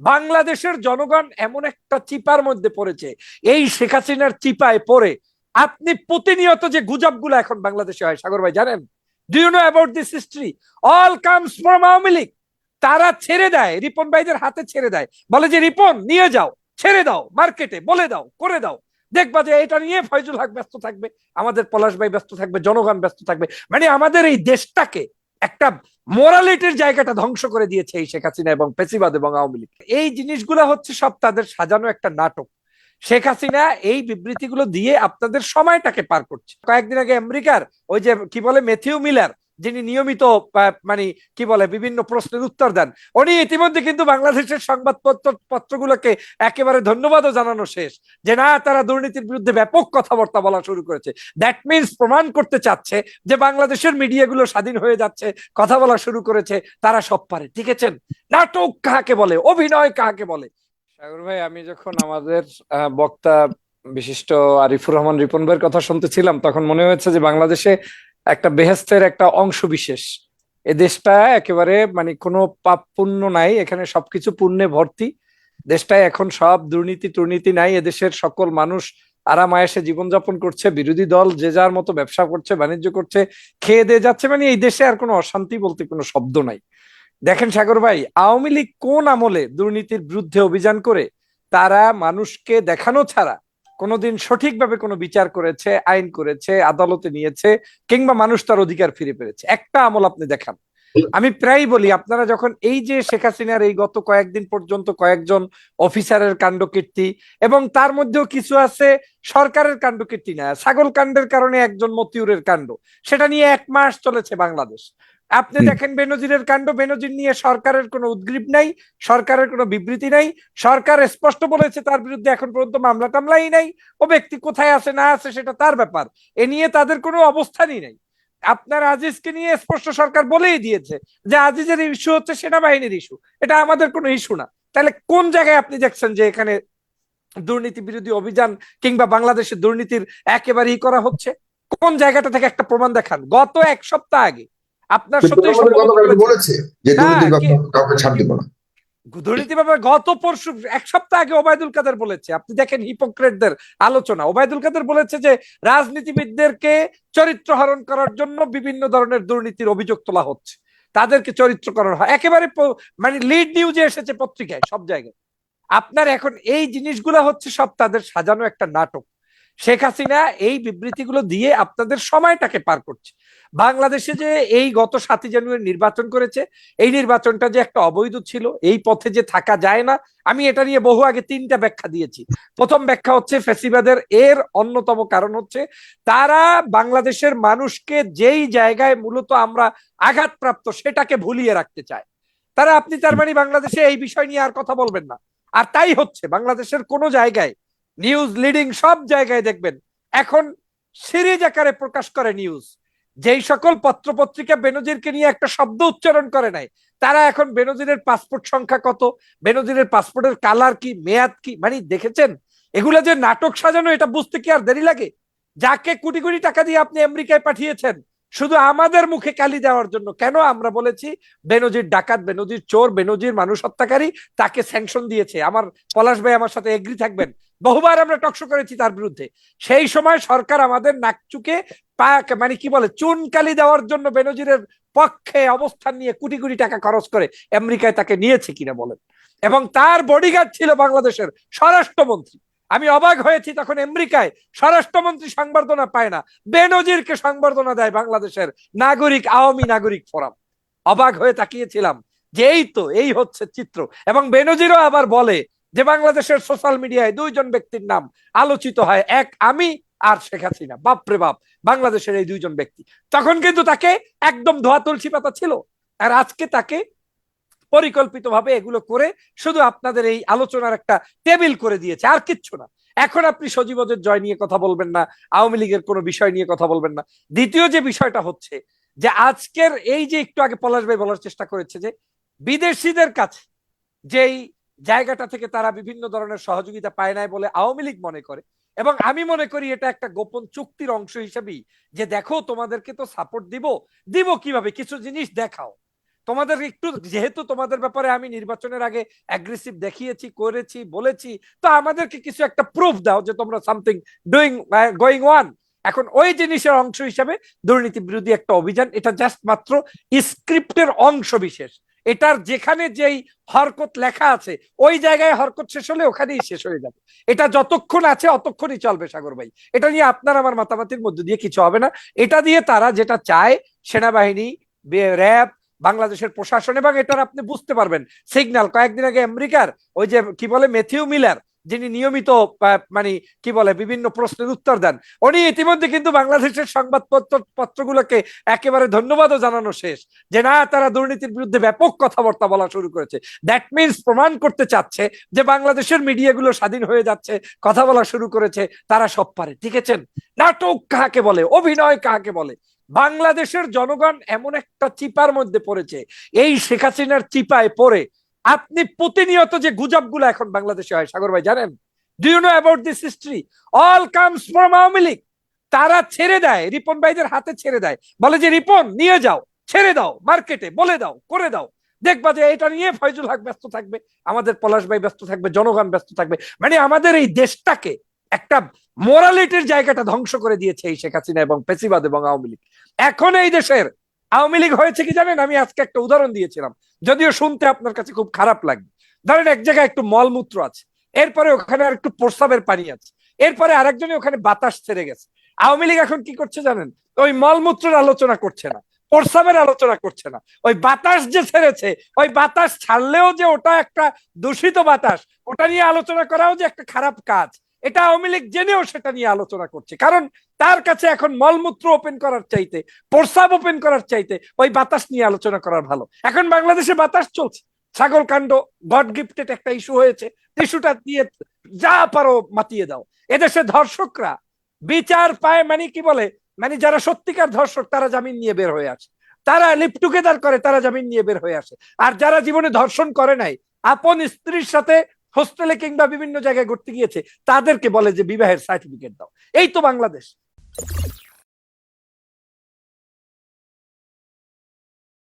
বাংলাদেশের জনগণ এমন একটা চিপার মধ্যে পড়েছে। এই শেখ হাসিনার চিপায় পড়ে আপনি প্রতিনিয়ত যে গুজবগুলো এখন বাংলাদেশে হয়, সাগর ভাই, জানেন? Do you know about this history all comes from Awami League. তারা ছেড়ে দেয়, রিপন ভাইদের হাতে ছেড়ে দেয়। বলে যে, রিপন, নিয়ে যাও, ছেড়ে দাও, মার্কেটে, বলে দাও, করে দাও। দেখবা যে, এটা নিয়ে ফয়জুল হক ব্যস্ত থাকবে, আমাদের পলাশ ভাই ব্যস্ত থাকবে, জনগণ ব্যস্ত থাকবে। মানে আমাদের এই দেশটাকে একটা মোরালিটির জায়গাটা ধ্বংস করে দিয়েছে এই শেখ হাসিনা এবং পেসিবাদ এবং আওয়ামী লীগ। এই জিনিসগুলো হচ্ছে সব তাদের সাজানো একটা নাটক। শেখ হাসিনা এই বিবৃতিগুলো দিয়ে আপনাদের সময়টাকে পার করছে। কয়েকদিন আগে আমেরিকার ওই যে কি বলে মেথিউ মিলার যিনি নিয়মিত মানে কি বলে, বিভিন্ন প্রশ্নের উত্তর দেন। উনি ইতিমধ্যে কিন্তু বাংলাদেশের সংবাদপত্র, পত্রগুলোকে একেবারে ধন্যবাদও জানানো শেষ যে না, তারা দুর্নীতির বিরুদ্ধে ব্যাপক কথাবার্তা বলা শুরু করেছে। দ্যাট মিনস প্রমাণ করতে চাচ্ছে যে বাংলাদেশের মিডিয়াগুলো স্বাধীন হয়ে যাচ্ছে, কথা বলা শুরু করেছে, তারা সব পারে, ঠিক আছেন নাটক কাহাকে বলে? অভিনয় কাহাকে বলে? সাগর ভাই, আমি যখন আমাদের বক্তা বিশিষ্ট আরিফুর রহমান রিপন ভাইয়ের কথা শুনতেছিলাম, তখন মনে হয়েছে যে বাংলাদেশে একটা বেহেস্তের একটা অংশ বিশেষ। এ দেশটা একেবারে মানে কোনো পাপ পুণ্য নাই, এখানে সবকিছু পুণ্যে ভর্তি। দেশটায় এখন সব দুর্নীতি টুর্নীতি নাই, এদেশের সকল মানুষ আরাম আয়েসে জীবনযাপন করছে, বিরোধী দল যে যার মতো ব্যবসা করছে, বাণিজ্য করছে, খেয়ে দিয়ে যাচ্ছে মানে এই দেশে আর কোনো অশান্তি বলতে কোনো শব্দ নাই। দেখেন সাগর ভাই, আওয়ামী লীগ কোন আমলে দুর্নীতির বিরুদ্ধে অভিযান করে, তারা মানুষকে দেখানো ছাড়া কোনোদিন সঠিকভাবে কোনো বিচার করেছে, আইন করেছে, আদালতে নিয়েছে, কিংবা মানুষ তার অধিকার ফিরে পেরেছে একটা আমল আপনি দেখান। আমি প্রায় বলি, আপনারা যখন এই যে শেখ হাসিনার এই গত কয়েকদিন পর্যন্ত কয়েকজন অফিসারের কাণ্ডকীর্তি এবং তার মধ্যেও কিছু আছে সরকারের কাণ্ডকীর্তি না, ছাগল কাণ্ডের কারণে একজন মতিউরের কাণ্ড, সেটা নিয়ে এক মাস চলেছে বাংলাদেশ। আপনি দেখেন বেনজিরের কাণ্ড বেনজির নিয়ে সরকারের কোনো উদ্গ্রীব নাই সরকারের কোনো বিবৃতি নাই। সরকার স্পষ্ট বলেছে তার বিরুদ্ধে এখন পর্যন্ত মামলা টামলাই নাই। ও ব্যক্তি কোথায় আছে না আছে সেটা তার ব্যাপার। এ নিয়ে তাদের কোনো অবস্থানই নাই। আপনার আজিজকে নিয়ে স্পষ্ট সরকার বলেই দিয়েছে যে আজিজের ইস্যু হচ্ছে সেনাবাহিনীর ইস্যু। এটা আমাদের কোনো ইস্যু না। তাহলে কোন জায়গায় আপনি দেখছেন যে এখানে দুর্নীতি বিরোধী অভিযান কিংবা বাংলাদেশে দুর্নীতির একেবারেই করা হচ্ছে? কোন জায়গাটা থেকে একটা প্রমাণ দেখান? গত এক সপ্তাহ আগে। আপনার সত্যি বলেছে যে ব্যাপারে কাউকে ছাড় দিব না। দুর্নীতি ব্যাপারে গত পরশু এক সপ্তাহ আগে ওবায়দুল কাদের বলেছে। আপনি দেখেন হিপোক্রেটদের আলোচনা। ওবায়দুল কাদের বলেছে যে রাজনীতিবিদদেরকে চরিত্র হরণ করার জন্য বিভিন্ন ধরনের দুর্নীতির অভিযোগ তোলা হচ্ছে। তাদেরকে চরিত্রকরণ হয়। একেবারে মানে লিড নিউজে এসেছে পত্রিকায় সব জায়গায়। আপনার এখন এই জিনিসগুলো হচ্ছে সব তাদের সাজানো একটা নাটক। শেখ হাসিনা এই বিবৃতিগুলো দিয়ে আপনাদের সময়টাকে পার করছে। বাংলাদেশে যে এই গত সাতই জানুয়ারি নির্বাচন করেছে, এই নির্বাচনটা যে একটা অবৈধ ছিল, এই পথে যে থাকা যায় না, আমি এটা নিয়ে বহু আগে তিনটা ব্যাখ্যা দিয়েছি। প্রথম ব্যাখ্যা হচ্ছে, ফেসিবাদের এর অন্যতম কারণ হচ্ছে, তারা বাংলাদেশের মানুষকে যেই জায়গায় মূলত আমরা আঘাতপ্রাপ্ত সেটাকে ভুলিয়ে রাখতে চায়। তারা আপনি তার মানে বাংলাদেশে এই বিষয় নিয়ে আর কথা বলবেন না। আর তাই হচ্ছে, বাংলাদেশের কোনো জায়গায় নিউজ লিডিং সব জায়গায় দেখবেন। এখন সিরিজ আকারে প্রকাশ করে নিউজ যেই সকল পত্রপত্রিকা বেনজিরকে নিয়ে একটা শব্দ উচ্চারণ করে নাই, তারা এখন বেনজিরের পাসপোর্ট সংখ্যা কত? বেনজিরের পাসপোর্টের কালার কি? মেয়াদ কি? মানে দেখেছেন? এগুলো যে নাটক সাজানো, এটা বুঝতে কি আর দেরি লাগে? যাকে কোটি কোটি টাকা দিয়ে আপনি আমেরিকায় পাঠিয়েছেন, শুধু আমাদের মুখে কালি দেওয়ার জন্য। কেন আমরা বলেছি, বেনজির ডাকাত, বেনজির চোর, বেনজির মানুষ হত্যাকারী, তাকে স্যাংশন দিয়েছে। আমার পলাশ ভাই আমার সাথে এগ্রি থাকবেন। বহুবার আমরা টকশো করেছি তার বিরুদ্ধে। সেই সময় সরকার আমাদের নাকচুকে মানে কি বলে, চুনকালি দেওয়ার জন্য বেনজিরের পক্ষে অবস্থান নিয়ে কোটি কোটি টাকা খরচ করে আমেরিকায় তাকে নিয়েছে কিনা বলেন। এবং তার বডিগার্ড ছিল বাংলাদেশের স্বরাষ্ট্রমন্ত্রী। আমি অবাক হয়েছি তখন আমেরিকায় স্বরাষ্ট্রমন্ত্রী সংবর্ধনা পায় না। বেনজিরকে সংবর্ধনা দেয় বাংলাদেশের নাগরিক, আওয়ামী নাগরিক ফোরাম। অবাক হয়ে তাকিয়েছিলাম যে এই তো, এই হচ্ছে চিত্র। এবং বেনজিরও আবার বলে যে বাংলাদেশের সোশ্যাল মিডিয়ায় দুইজন ব্যক্তির নাম আলোচিত হয়, এক আমি আর শেখ হাসিনা। বাপরে বাপ, বাংলাদেশের এই দুইজন ব্যক্তি। তখন কিন্তু তাকে একদম ধোয়া তুলসী পাতা ছিল। আর আজকে তাকে পরিকল্পিতভাবে এগুলো করে শুধু আপনাদের এই আলোচনার একটা টেবিল করে দিয়েছে, আর কিচ্ছু না। এখন আপনি সজীবদের জয় নিয়ে কথা বলবেন না, আওয়ামী লীগের কোনো বিষয় নিয়ে কথা বলবেন না। দ্বিতীয় যে বিষয়টা হচ্ছে যে আজকের এই যে একটু আগে পলাশ ভাই বলার চেষ্টা করেছে যে বিদেশিদের কাছে যেই জায়গাটা থেকে তারা বিভিন্ন ধরনের সহযোগিতা পায় নাই বলে আওয়ামী লীগ মনে করে। এবং আমি মনে করি এটা একটা গোপন চুক্তির অংশ হিসেবেই যে দেখো, তোমাদেরকে তো সাপোর্ট দিব। দিব কীভাবে? কিছু জিনিস দেখাও। তোমাদের একটু, যেহেতু তোমাদের ব্যাপারে আমি নির্বাচনের আগে অ্যাগ্রেসিভ দেখিয়েছি, করেছি, বলেছি, তো আমাদেরকে কিছু একটা প্রুফ দাও যে তোমরা সামথিং ডুইং গোয়িং ওয়ান এখন ওই জিনিসের অংশ হিসাবে দুর্নীতি বিরোধী একটা অভিযান, এটা জাস্ট মাত্র স্ক্রিপ্টের অংশ বিশেষ। এটার যেখানে যেই হরকত লেখা আছে, ওই জায়গায় হরকত শেষ হলে ওখানেই শেষ হয়ে যাবে। এটা যতক্ষণ আছে, অতক্ষণই চলবে, সাগর ভাই। এটা নিয়ে আপনার আমার মাতামাতির মধ্যে দিয়ে কিছু হবে না। এটা দিয়ে তারা যেটা চায়, সেনাবাহিনী র্যাব, বাংলাদেশের প্রশাসন, এবং এটার আপনি বুঝতে পারবেন। সিগনাল কয়েকদিন আগে আমেরিকার ওই যে কি বলে মেথিউ মিলার যিনি নিয়মিত মানে কি বলে, বিভিন্ন প্রশ্নের উত্তর দেন। উনি ইতিমধ্যে কিন্তু বাংলাদেশের সংবাদপত্র, পত্রগুলোকে একেবারে ধন্যবাদও জানানো শেষ যে না, তারা দুর্নীতির বিরুদ্ধে ব্যাপক কথাবার্তা বলা শুরু করেছে। দ্যাট মিনস প্রমাণ করতে চাচ্ছে যে বাংলাদেশের মিডিয়াগুলো স্বাধীন হয়ে যাচ্ছে, কথা বলা শুরু করেছে, তারা সব পারে। ঠিক আছে? নাটক কাহাকে বলে? অভিনয় কাহাকে বলে? বাংলাদেশের জনগণ এমন একটা চিপার মধ্যে পড়েছে। এই শেখ হাসিনার চিপায় পড়ে আপনি প্রতিনিয়ত যে গুজবগুলো এখন বাংলাদেশে হয়, সাগর ভাই, জানেন? Do you know about this history all comes from Awami League. তারা ছেড়ে দেয়, রিপন ভাইদের হাতে ছেড়ে দেয়। বলে যে, রিপন, নিয়ে যাও, ছেড়ে দাও, মার্কেটে, বলে দাও, করে দাও। দেখবা যে, এটা নিয়ে ফয়জুল হক ব্যস্ত থাকবে, আমাদের পলাশ ভাই ব্যস্ত থাকবে, জনগণ ব্যস্ত থাকবে। মানে আমাদের এই দেশটাকে একটা মোরালিটির জায়গাটা ধ্বংস করে দিয়েছে এই শেখ হাসিনা এবং পেশিবাদ এবং আওয়ামী লীগ। এখন এই দেশের আওয়ামী লীগ হয়েছে কি জানেন? আমি আজকে একটা উদাহরণ দিয়েছিলাম। যদিও শুনতে আপনার কাছে খুব খারাপ লাগবে ধরেন এক জায়গায় একটু মলমূত্র আছে। এরপরে ওখানে আর একটু প্রস্রাবের পানি আছে। এরপরে আরেকজনে ওখানে বাতাস ছেড়ে গেছে। আওয়ামী লীগ এখন কি করছে জানেন? ওই মলমূত্রের আলোচনা করছে না। প্রস্রাবের আলোচনা করছে না। ওই বাতাস যে ছেড়েছে, ওই বাতাস ছাড়লেও যে ওটা একটা দূষিত বাতাস, ওটা নিয়ে আলোচনা করাও যে একটা খারাপ কাজ। এটা আওয়ামী লীগ জেনেও সেটা নিয়ে আলোচনা করছে। কারণ তার কাছে এখন মলমূত্র ওপেন করার চাইতে, প্রস্রাব ওপেন করার চাইতে ওই বাতাস নিয়ে আলোচনা করার ভালো। এখন বাংলাদেশে বাতাস চলছে। ছাগল কাণ্ড গড গিফটেড একটা ইস্যু হয়েছে। ইস্যুটা দিয়ে যা পারো মাতিয়ে দাও। এদেশে ধর্ষকরা বিচার পায় মানে কি বলে? মানে যারা সত্যিকার ধর্ষক, তারা জামিন নিয়ে বের হয়ে আসে। তারা লিপ টুগেদার করে, তারা জামিন নিয়ে বের হয়ে আসে। আর যারা জীবনে ধর্ষণ করে নাই, আপন স্ত্রীর সাথে হোস্টেলে কিংবা বিভিন্ন জায়গায় ঘুরতে গিয়েছে, তাদেরকে বলে যে বিবাহের সার্টিফিকেট দাও। এই তো বাংলাদেশ।